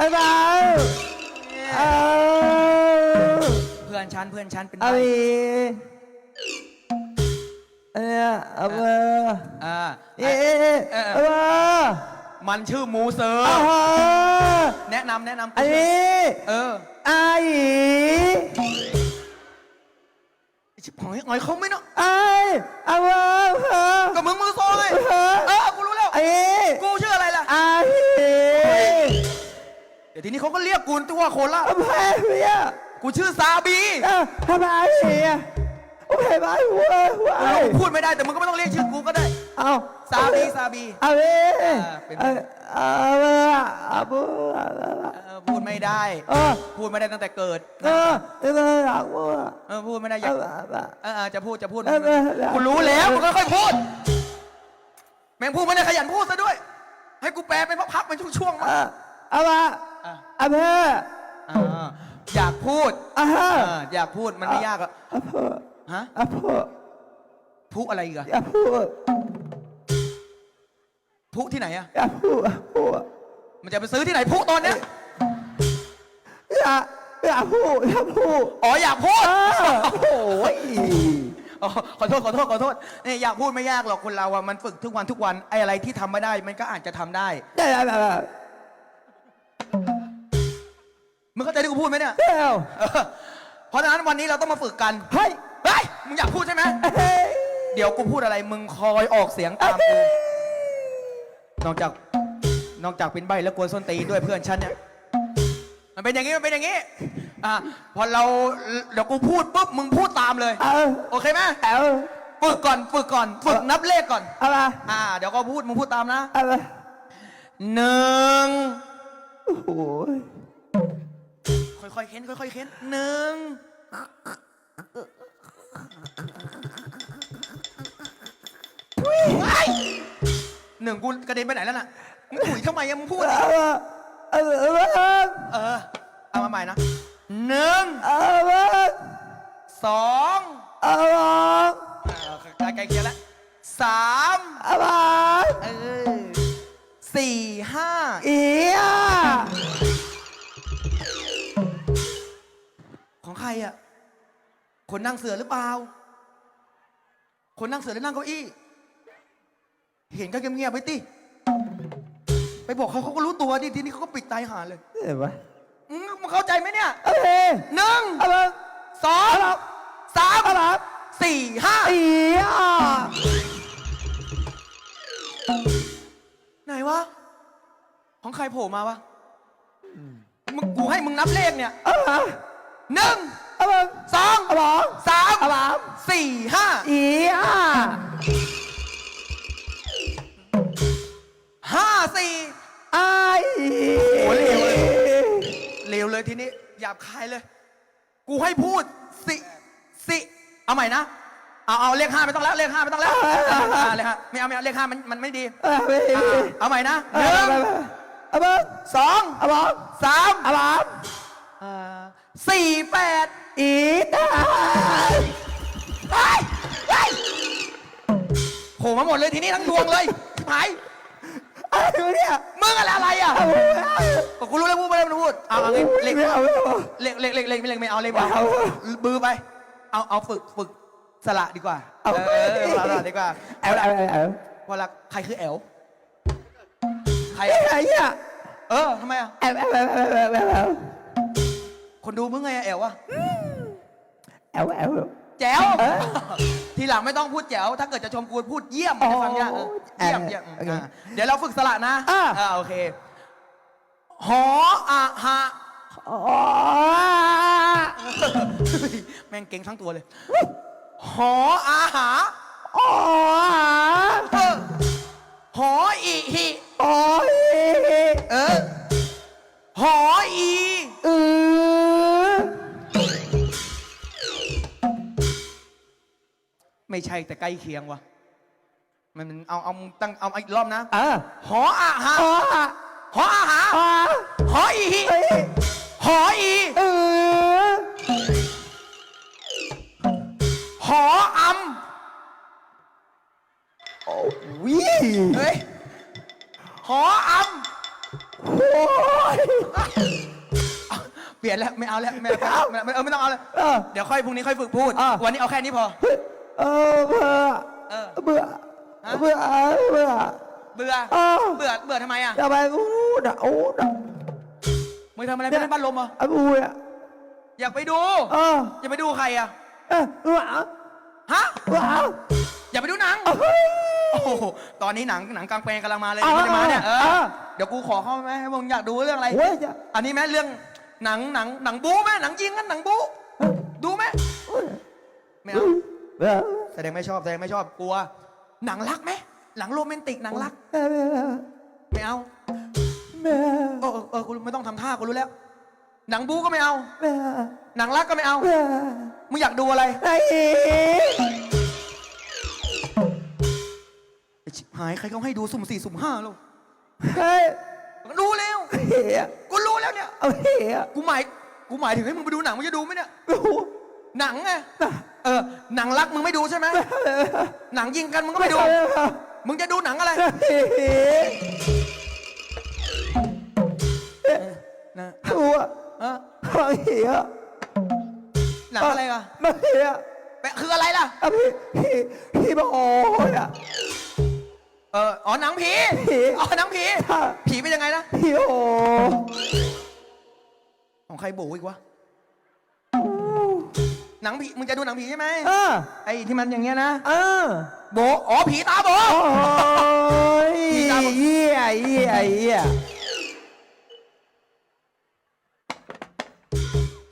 ไอ้บ้าเอาเพื่อนฉันเพื่อนฉันเป็นเอาใบ้อีเอ้ยเอาเบอร์อ่าเอ๊ะเอาเบอร์มันชื่อหมูเซอร์เอาฮะแนะนำแนะนำอันนี้เออไอ้ไอ้ชิบหายหน่อยเขาไม่เนาะไอ้เอาเบอร์เบอร์ก็มึงมือโซ่ไงเออกูรู้แล้วไอ้กูชื่อ อะไรล่ะไอ้เดี๋ยวทีนี้เขาก็เรียกกูตัวโคละเอาไปเนี่ยกูชื่อซาบีเอ้าทำไมเนี่ยโอเคไหมหัวหัวกูรู้กูพูดไม่ได้แต่มึงก็ไม่ต้องเรียกชื่อกูก็ได้ เอาซาบีซาบีเอาเลยเป็นเอาเอาเบอร์เอาเบอร์เออพูดไม่ได้เออพูดไม่ได้ตั้งแต่เกิด เออเออเบอร์หลังเบอร์เออพูดไม่ได้อเอายากเบอร์เออเออจะพูดจะพูดเออเออเออกูรู้แล้วมึงค่อยๆพูด แม่งพูดไม่ได้ขยันพูดซะด้วย ให้กูแปลเป็นพักๆเป็นช่วงๆมาเออเอามาอะเอาเบอร์อ่าอยากพูดอ่าฮะเอออยากพูดมันไม่ยากหรอกเอาเบอร์ฮะเอาเบอร์พูอะไรอีกอะอย่าพูดพูที่ไหนอะอย่าพูดอย่าพูดมันจะไปซื้อที่ไหนพูตอนเนี้ยอย่าอย่าพูดอย่าพูดอ๋ออยากพูด เออโอ้ยอ๋อขอโทษขอโทษขอโทษนี่อยากพูดไม่ยากหรอกคนเราอะมันฝึกทุกวันทุกวันไอ้อะไรที่ทำไม่ได้ มันก็อาจจะทำได้ ได้ได้ได้ มึงเข้าใจที่กูพูดไหมเนี่ยเดี๋ยวเออเพราะฉะนั้นวันนี้เราต้องมาฝึกกัน เฮ้ยเฮ้ย มึงอยากพูดใช่ไหม เฮ้ยเดี๋ยวกูพูดอะไรมึงคอยออกเสียงตามกู นอกจาก นอกจากเป็นใบแล้วกวนส้นตีนด้วยเพื่อนฉันเนี่ย มันเป็นอย่างนี้ มันเป็นอย่างนี้ อะพอเราเดี๋ยวกูพูดปุ๊บมึงพูดตามเลย เอาโอเคไหมเอาฝึกก่อน ฝึกก่อน ฝึกนับเลขก่อน เอามาอ่า เดี๋ยวก็พูดมึงพูดตามนะเอามาหนึ่งโอ้โห ค่อยๆเค้นค่อยๆเค้นหนึ่งว้ายหนึ่งกูกระเด็นไปไหนแล้วน่ะมึงถุยทำไมอะมึงพูดดิเอามาเอามาเอามาเออเอามาใหม่นะหนึ่งเอามาสองเอามาอ่าใกล้ใกล้เคียงแล้วสามเอามาเออสี่ห้าอีอะ ใครอะ คนนั่งเสือหรือเปล่า คนนั่งเสือหรือนั่งเก้าอี้ เห็นก็เงียบๆไว้ติ ไปบอกเขาเขาก็รู้ตัวดิทีนี้เขาก็ปิดตายหาเลยเห็นไหมอืมมึงเข้าใจไหมเนี่ยโอเคหนึ่งเอามาสองสามเอามาสี่ห้าอีอะไหนวะ ของใครโผล่มาวะมึงกูให้มึงนับเลขเนี่ยเอามา หนึ่งเอามาสองเอามาสามเอามาสี่ห้าอีอะห้าสี่ไอ้โอ้เร็วเลยเร็วเลยทีนี้หยาบคายเลย กูให้พูดสิสิเอาใหม่นะเอาเอาเลขห้าไม่ต้องแล้วเลขห้าไม่ต้องแล้วอ่าเลขห้าไม่เอาไม่เอาเลขห้ามันมันไม่ดีเอาไปอ่าเอาใหม่นะหเอานึ่งไปเอาไปสองเอามาสามเอามาอ่า สี่แปดอีตาไปไปโผล่มาหมดเลยทีนี้ทั้งดวงเลยชิบหายอะไรวะเนี่ยมึงอะไรอะไรอะเอาไปก็กูรู้แล้วพูดไม่ได้ไม่รู้พูดเอาเอาเลขเลขไม่เอาไม่เอาเลขเลขเลขเลขเลขไม่เอาเลขไม่เอาเอาบือไป เอาเอาฝึกฝึกสละดีกว่าเอาเออสละดีกว่าเอาเอาเอาเอาพอละใครคือแอลใครไอ้อะไอ้เนี่ยเออทำไมอะเอาเอาเอาเอาเอาเอา คนดูมึงไงอะแอลวะเอาเอาแจ๋วเออทีหลังไม่ต้องพูดแจ๋ว ถ้าเกิดจะชมกูพูดเยี่ยมอ๋อจะฟังยากเออเยี่ยมเยี่ยมโอเคอ่าเดี๋ยวเราฝึกสละนะอ่าอ่าโอเค หออะหะอ๋อแม่งเก่งทั้งตัวเลย หออาหาอ๋อเออหออีหิโอ้ยเออ หออีเออ ไม่ใช่แต่ใกล้เคียงวะมันมันเอาเอาตั้งเอาอีกรอบนะอะหออาหาอ๋อหออาหาอ๋อหออีหิเฮ้ยหออีเออหออโอ้ยำเฮ้ยหออโอ้เปลี่ยนแล้วไม่เอาแล้วไม่เอาไม่เอาไม่เออไม่ต้องเอาแล้วเออเดี๋ยวค่อยพรุ่งนี้ค่อยฝึกพูดอะวันนี้เอาแค่นี้พอ เออเบื่อเออ เบื่อฮะ เบื่อเบื่อ เบื่อเออเบื่อ เบื่อทำไมอะ ทำไมกูน่ะโอ้น่ะมึงทำอะไรไม่ได้บ้านลมเหรอ ไอ้บูอะอยากไปดู เอออย่าไปดูใครอะ เออหวาฮะหวาอย่าไปดูหนัง เฮ้ย โอ้โห ตอนนี้หนังหนังกลางแปลงกำลังมาเลยอ่าไม่ได้มาเนี่ย เออ่าอเดี๋ยวกูขอเข้าไหมให้มึงอยากดูเรื่องอะไร โอ้ยจะอันนี้ไหมเรื่องหนังหนังหนังบู๊ไหมหนังยิงกันหนังบู๊ดูไหมโอ้ยไม่เอา เบื่อแสดงไม่ชอบแสดงไม่ชอบกลัว หนังรักไหมหนังโรแมนติกหนังรักแม่แม่ไม่เอาแม่เออเออเออกูไม่ต้องทำท่ากูรู้แล้ว หนังบู๊ก็ไม่เอา แม่หนังรักก็ไม่เอาแม่มึงอยากดูอะไรไอ้ไอ้ชิบหายใครเขาให้ดูสุ่มสี่สุ่มห้าลูกเฮ้ยรู้แล้วเหี้ยกูรู้แล้วเนี่ย เอาเหี้ยกูหมายกูหมายถึงให้มึงไปดูหนังมึงจะดูไหมเนี่ยโอ้โหหนังไง เออหนังรักมึงไม่ดูใช่ไหมหนังยิงกันมึงก็ไม่ดู มึงจะดูหนังอะไรนะตัวเออเอาเหี้ยหนังอะไรอะมาเหี้ยแปะคืออะไรล่ะอะพี่พี่พี่บอกโอ้ยอะเอออ๋อหนังผีผีอ๋อหนังผีค่ะผีเป็นยังไงนะพี่โอ้ของใครโบอีกวะ หนังผีมึงจะดูหนังผีใช่ไหมเออ ไอ้ที่มันอย่างเงี้ยนะเออโบอ๋อผีตาโบ โอ้ยพี่ตามผมเหี้ยเหี้ยเหี้ย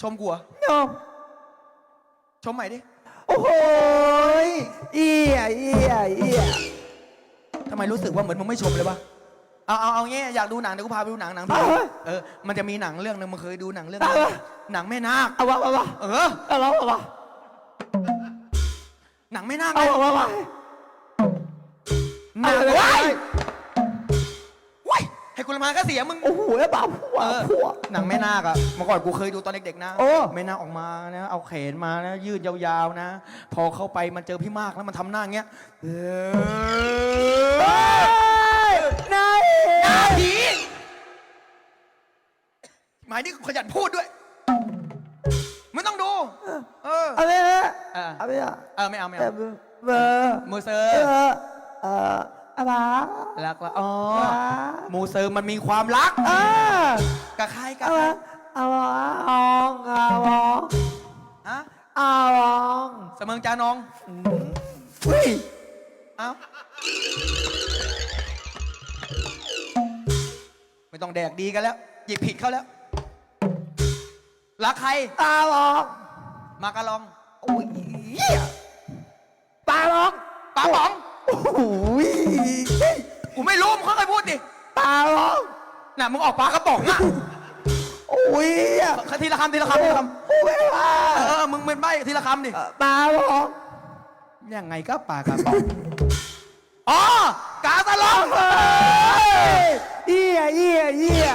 ชมกูเหรอโยมชมใหม่ดิโอ้โหยเหี้ยเหี้ยเหี้ยทำไมรู้สึกว่าเหมือนมึงไม่ชมเลยวะ เอาเอาเอางี้อยากดูหนังเดี๋ยวกูพาไปดูหนังหนังผีเอาเว้ย เออมันจะมีหนังเรื่องหนึงมึงเคยดูหนังเรื่องเอานี้เว้ยหนังแม่นาคเอาวะเอาวะเออ เอาวะเอาวะหนังแม่นาคเอาไงวะเอาวะ หนังเอาเลย ว้ายเอาเลยว้ายให้กูละมาก็เสียมึง โอ้โหแล้วบ้าผัวเออ ผัว หนังแม่นาคอะเมื่อก่อนกูเคยดูตอนเด็กๆนะโอ้ แม่นาคออกมานะเอาแขนมานะยืดยาวๆนะ พอเข้าไปมันเจอพี่มากแล้วมันทำหน้าอย่างเงี้ยเอเฮ้อ หมายนี่ขยันพูดด้วย ไม่ต้องดู เออ เอาไปเลยเออเอาไปเลยเออไม่เอาไม่เอเอาอเบอร์มูเซอเอร์อเอออาบารักละอ๋ออามูเซอร์มันมีความรักอ่ากับใครกับเอาใครวะเอาวะอองเอาวะฮะเอาวะเสมิงจานองอุ้ยเอ้าไม่ต้องแดกดีกันแล้วหยิบผิดเขาแล้ว รักใครเอาวะมากะลองอุ้ยเหี้ยปลาล็อกปาป๋องโอ้โหกูไม่รู้มึงค่อยๆพูดดิปลาล็อกน่ะมึงออกปลากระป๋องอะโอ้ยทีละคำทีละคำทีละคำโอ้ยว่าเออมึงเป็นใบทีละคำดิปลาล็อกยังไงก็ปลากระป๋องอ๋อกาตะลองเฮ้ยเหี้ยเหี้ยเหี้ย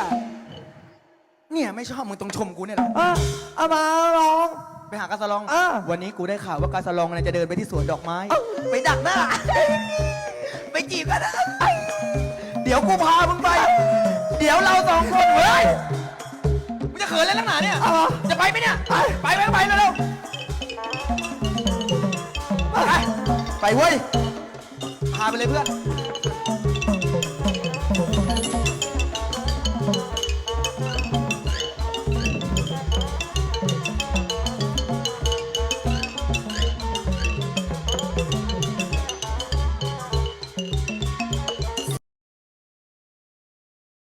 เนี่ยไม่ชอบมึงตรงชมกูเนี่ยแหละอะเอามาลอง ไปหากาสะลองอ่าวันนี้กูได้ข่าวว่ากาสะลองเนี่ยจะเดินไปที่สวนดอกไม้ ไปดักหน้า ไปจีบกันนะเดี๋ยวกูพามึงไป เดี๋ยวเราสองคนเฮ้ย มึงจะเขินอะไรนักหนาเนี่ย เอามาจะไปไหมเนี่ย ไปไปไปไปเร็วๆไปไปเว้ย พาไปเลยเพื่อน